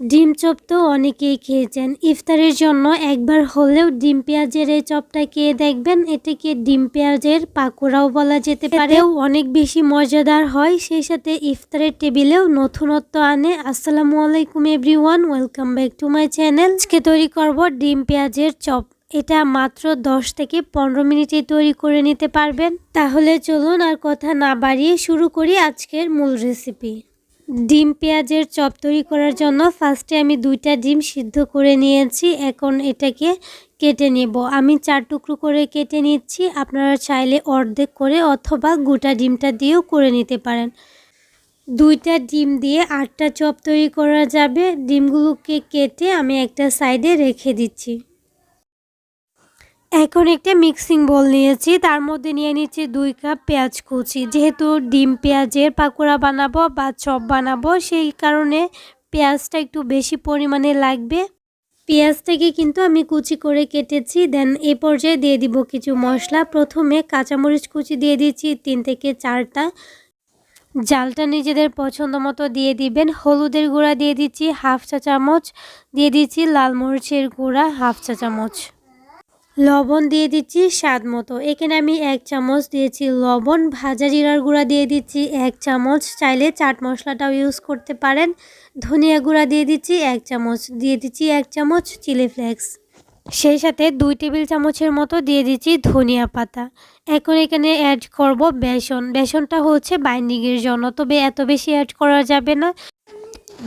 ডিম চপ তো অনেকেই খেয়েছেন। ইফতারের জন্য একবার হলেও ডিম পেঁয়াজের এই চপটা খেয়ে দেখবেন, এটাকে ডিম পেঁয়াজের পাকোড়াও বলা যেতে পারেও অনেক বেশি মজাদার হয়, সেই সাথে ইফতারের টেবিলেও নতুনত্ব আনে। আসসালামু আলাইকুম everyone, welcome back to my channel. আজকে তৈরি করব ডিম পেঁয়াজের চপ। এটা মাত্র 10 থেকে পনেরো মিনিটে তৈরি করে নিতে পারবেন। তাহলে চলুন আর কথা না বাড়িয়ে শুরু করি আজকের মূল রেসিপি ডিম পেঁয়াজের চপ তৈরি করার জন্য ফার্স্টে আমি দুইটা ডিম সিদ্ধ করে নিয়েছি। এখন এটাকে কেটে নেব। আমি চার টুকরো করে কেটে নিচ্ছি। আপনারা চাইলে অর্ধেক করে অথবা গোটা ডিমটা দিয়েও করে নিতে পারেন। দুইটা ডিম দিয়ে আটটা চপ তৈরি করা যাবে। ডিমগুলোকে কেটে আমি একটা সাইডে রেখে দিচ্ছি। এখন একটা মিক্সিং বল নিয়েছি। তার মধ্যে নিয়ে নিচ্ছি দুই কাপ পেঁয়াজ কুচি। যেহেতু ডিম পেঁয়াজের পাকোড়া বানাবো বা চপ বানাবো, সেই কারণে পেঁয়াজটা একটু বেশি পরিমাণে লাগবে। পেঁয়াজটাকে কিন্তু আমি কুচি করে কেটেছি। দেন এ পর্যায়ে দিয়ে দিব কিছু মশলা। প্রথমে কাঁচামরিচ কুচি দিয়ে দিচ্ছি তিন থেকে চারটা। জালটা নিজেদের পছন্দ মতো দিয়ে দিবেন। হলুদের গুঁড়া দিয়ে দিচ্ছি হাফ চা চামচ দিয়ে দিচ্ছি লাল মরিচের গুঁড়া হাফ চা চামচ লবণ দিয়ে দিচ্ছি স্বাদ মতো। এখানে আমি এক চামচ দিয়েছি লবণ, ভাজা জিরার গুঁড়া দিয়ে দিচ্ছি এক চামচ। চাইলে চাট মশলাটাও ইউজ করতে পারেন। ধনিয়া গুঁড়া দিয়ে দিচ্ছি এক চামচ। দিয়ে দিচ্ছি এক চামচ চিলি ফ্লেক্স। সেই সাথে দুই টেবিল চামচের মতো দিয়ে দিচ্ছি ধনিয়া পাতা। এখন এখানে অ্যাড করব বেসন। বেসনটা হচ্ছে বাইন্ডিংয়ের জন্য, তবে এত বেশি অ্যাড করা যাবে না।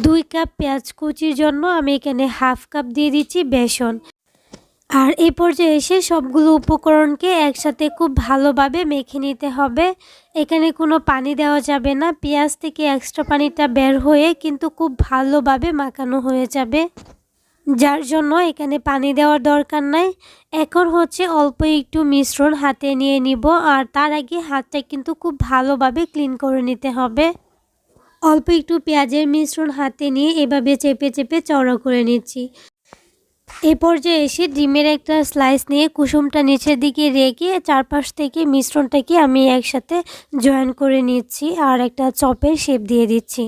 দুই কাপ পেঁয়াজ কুচির জন্য আমি এখানে হাফ কাপ দিয়ে দিচ্ছি বেসন। আর এ পর্যায়ে এসে সবগুলো উপকরণকে একসাথে খুব ভালোভাবে মেখে নিতে হবে। এখানে কোনো পানি দেওয়া যাবে না। পেঁয়াজ থেকে এক্সট্রা পানিটা বের হয়ে কিন্তু খুব ভালোভাবে মাখানো হয়ে যাবে। যার জন্য এখানে পানি দেওয়ার দরকার নাই। এখন হচ্ছে অল্প একটু মিশ্রণ হাতে নিয়ে নিব আর তার আগে হাতটা কিন্তু খুব ভালোভাবে ক্লিন করে নিতে হবে। অল্প একটু পেঁয়াজের মিশ্রণ হাতে নিয়ে এভাবে চেপে চেপে চড়া করে নিচ্ছি। এ পর্যায়ে এসে ডিমের একটা স্লাইস নিয়ে কুসুমটা নিচের দিকে রেখে চারপাশ থেকে মিশ্রণটাকে আমি একসাথে জয়েন করে নিচ্ছি আর একটা চপের শেপ দিয়ে দিচ্ছি।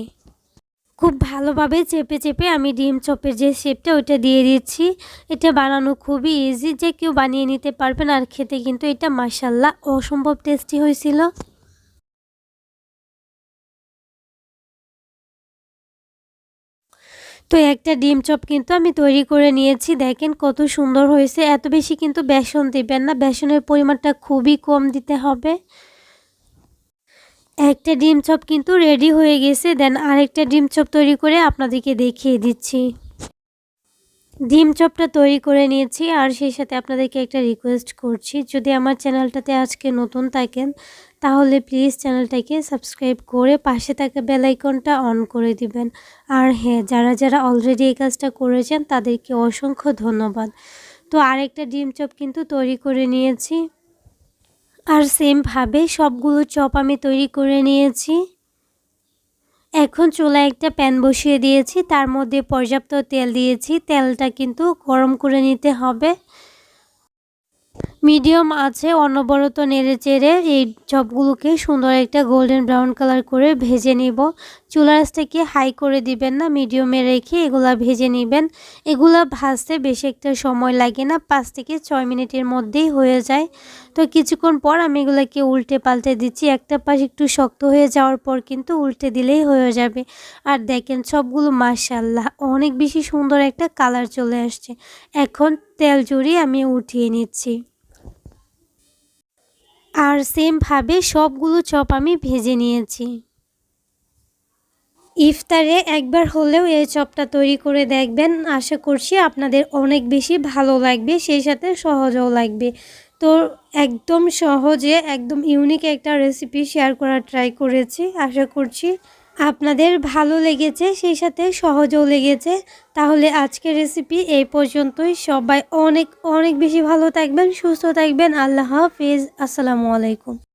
খুব ভালোভাবে চেপে চেপে আমি ডিম চপের যে শেপটা ওইটা দিয়ে দিচ্ছি। এটা বানানো খুবই ইজি যে কেউ বানিয়ে নিতে পারবেন আর খেতে কিন্তু এটা মাসাল্লাহ অসম্ভব টেস্টি হয়েছিল। তো একটা ডিম চপ কিন্তু আমি তৈরি করে নিয়েছি। দেখেন কত সুন্দর হয়েছে। এত বেশি কিন্তু বেসন দিবেন না। বেসনের পরিমাণটা খুবই কম দিতে হবে। একটা ডিম চপ কিন্তু রেডি হয়ে গেছে। দেন আরেকটা ডিম চপ তৈরি করে আপনাদেরকে দেখিয়ে দিচ্ছি। ডিম চপটা তৈরি করে নিয়েছি আর সেই সাথে আপনাদেরকে একটা রিকোয়েস্ট করছি। যদি আমার চ্যানেলটাতে আজকে নতুন থাকেন, তাহলে প্লিজ চ্যানেলটাকে সাবস্ক্রাইব করে পাশে থাকা বেলাইকনটা অন করে দিবেন। আর হ্যাঁ যারা যারা অলরেডি এই কাজটা করেছেন, তাদেরকে অসংখ্য ধন্যবাদ। তো আরেকটা ডিম চপ কিন্তু তৈরি করে নিয়েছি। আর সেমভাবে সবগুলো চপ আমি তৈরি করে নিয়েছি। এখন চুলায় একটা প্যান বসিয়ে দিয়েছি, তার মধ্যে পর্যাপ্ত তেল দিয়েছি, তেলটা কিন্তু গরম করে নিতে হবে। মিডিয়াম আছে, অনবরত নেড়ে চেড়ে এই চপগুলোকে সুন্দর একটা গোল্ডেন ব্রাউন কালার করে ভেজে নিব। চুলার থেকে হাই করে দিবেন না, মিডিয়ামে রেখে এগুলা ভেজে নেবেন। এগুলা ভাজতে বেশি একটা সময় লাগে না, পাঁচ থেকে ছয় মিনিটের মধ্যেই হয়ে যায়। তো কিছুক্ষণ পর আমি এগুলাকে উল্টে পাল্টে দিচ্ছি, একটা পাশ একটু শক্ত হয়ে যাওয়ার পর কিন্তু উল্টে দিলেই হয়ে যাবে। আর দেখেন সবগুলো মাশাল্লাহ অনেক বেশি সুন্দর একটা কালার চলে আসছে। এখন তেল জুড়ি আমি উঠিয়ে নিচ্ছি। আর সেমভাবে সবগুলো চপ আমি ভেজে নিয়েছি। ইফতারে একবার হলেও এই চপটা তৈরি করে দেখবেন। আশা করছি আপনাদের অনেক বেশি ভালো লাগবে, সেই সাথে সহজও লাগবে। তো একদম সহজে, একদম ইউনিক একটা রেসিপি শেয়ার করার ট্রাই করেছি। আশা করছি আপনাদের ভালো লেগেছে, সেই সাথে সহজও লেগেছে। তাহলে আজকের রেসিপি এই পর্যন্তই। সবাই অনেক অনেক বেশি ভালো থাকবেন, সুস্থ থাকবেন। আল্লাহ হাফিজ। আসসালামু আলাইকুম।